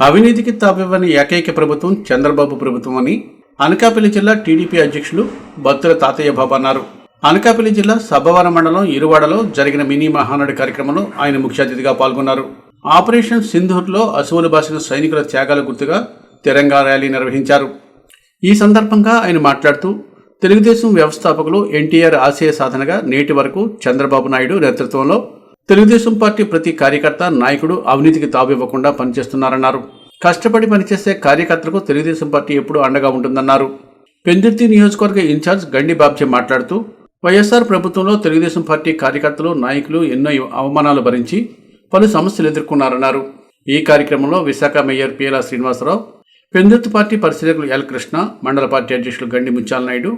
అవినీతికి తావివ్వని ఏకైక ప్రభుత్వం చంద్రబాబు ప్రభుత్వం అని అనకాపల్లి జిల్లా టీడీపీ అధ్యక్షులు భక్తుల తాతయ్య బాబు అన్నారు. అనకాపల్లి జిల్లా సబ్బవరం మండలం ఇరువాడలో జరిగిన మినీ మహానాడు కార్యక్రమంలో ఆయన ముఖ్య అతిథిగా పాల్గొన్నారు. ఆపరేషన్ సింధూర్లో అసువులు బాసిన సైనికుల త్యాగాల గుర్తుగా తిరంగా ర్యాలీ నిర్వహించారు. ఈ సందర్భంగా ఆయన మాట్లాడుతూ తెలుగుదేశం వ్యవస్థాపకులు ఎన్టీఆర్ ఆశయ సాధనగా నేటి వరకు చంద్రబాబు నాయుడు నేతృత్వంలో తెలుగుదేశం పార్టీ ప్రతి కార్యకర్త నాయకుడు అవినీతికి తావివ్వకుండా పనిచేస్తున్నారన్నారు. కష్టపడి పనిచేసే కార్యకర్తలకు తెలుగుదేశం పార్టీ ఎప్పుడూ అండగా ఉంటుందన్నారు. పెందుర్తి నియోజకవర్గ ఇన్ఛార్జ్ గండి బాబ్జీ మాట్లాడుతూ వైఎస్ఆర్ ప్రభుత్వంలో తెలుగుదేశం పార్టీ కార్యకర్తలు నాయకులు ఎన్నో అవమానాలు భరించి పలు సమస్యలు ఎదుర్కొన్నారన్నారు. ఈ కార్యక్రమంలో విశాఖ మేయర్ పిఎల శ్రీనివాసరావు పెందుర్తి పార్టీ పరిశీలకులు ఎల్ కృష్ణ మండల పార్టీ అధ్యక్షులు గండి ముత్యాల నాయుడు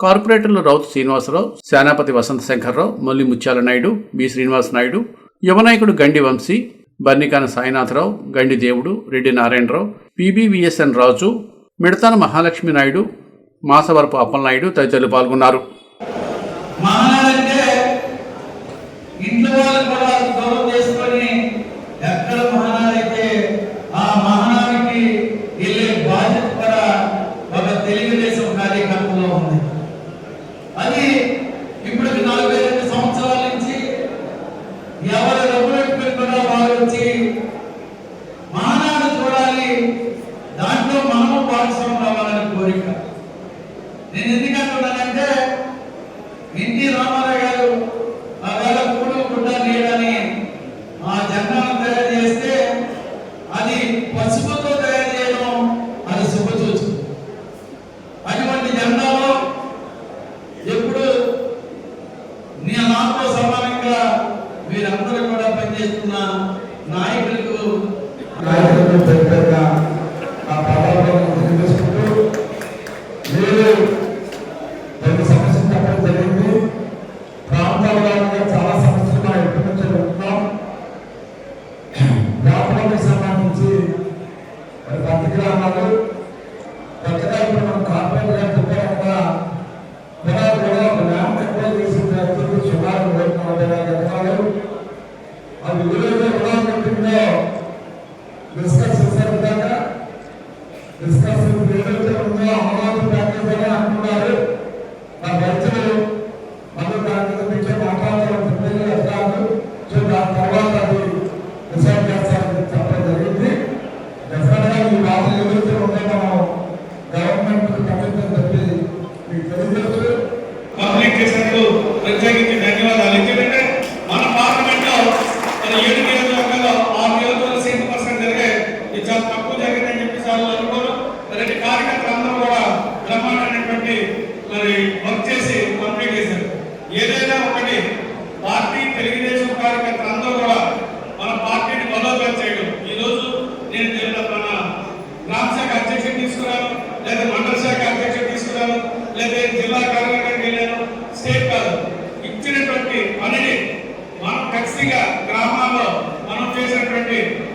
కార్పొరేటర్లు రౌత్ శ్రీనివాసరావు సేనాపతి వసంత శంకర్రావు మల్లి ముత్యాల నాయుడు బి. శ్రీనివాస నాయుడు యువనాయకుడు గండి వంశీ బన్నికాన సాయినాథరావు గండి దేవుడు రెడ్డి నారాయణరావు పీబీవీఎస్ఎన్ రాజు మిడతాన మహాలక్ష్మి నాయుడు మాసవరపు అప్పలనాయుడు తదితరులు పాల్గొన్నారు. ఇంట్లో వాళ్ళు కూడా చేసుకొని ఎక్కడ ఎన్టీ రామారావు ప్రత్యేకించి ధన్యవాదాలు. ఎందుకంటే మన పార్లమెంట్లో మన ఏడు నియోజకవర్గాల్లో ఆరు నియోజకవర్గాలు సీట్ పర్సెంట్ జరిగే ఇది చాలా తక్కువ జరిగిందని చెప్పి సార్ అనుకోరు. మరి కార్యకర్తలు అందరూ కూడా బ్రహ్మాండమైనటువంటి మరి వర్క్ చేసి కంప్లీట్ చేశారు. ఏదైనా ఒకటి పార్టీ తెలుగుదేశం కార్యకర్తలు అందరూ కూడా మన పార్టీని బలోపేతం చేయడం. ఈరోజు నేను జిల్లా మన గ్రామ శాఖ అధ్యక్షుడు తీసుకున్నాను లేదా Amen.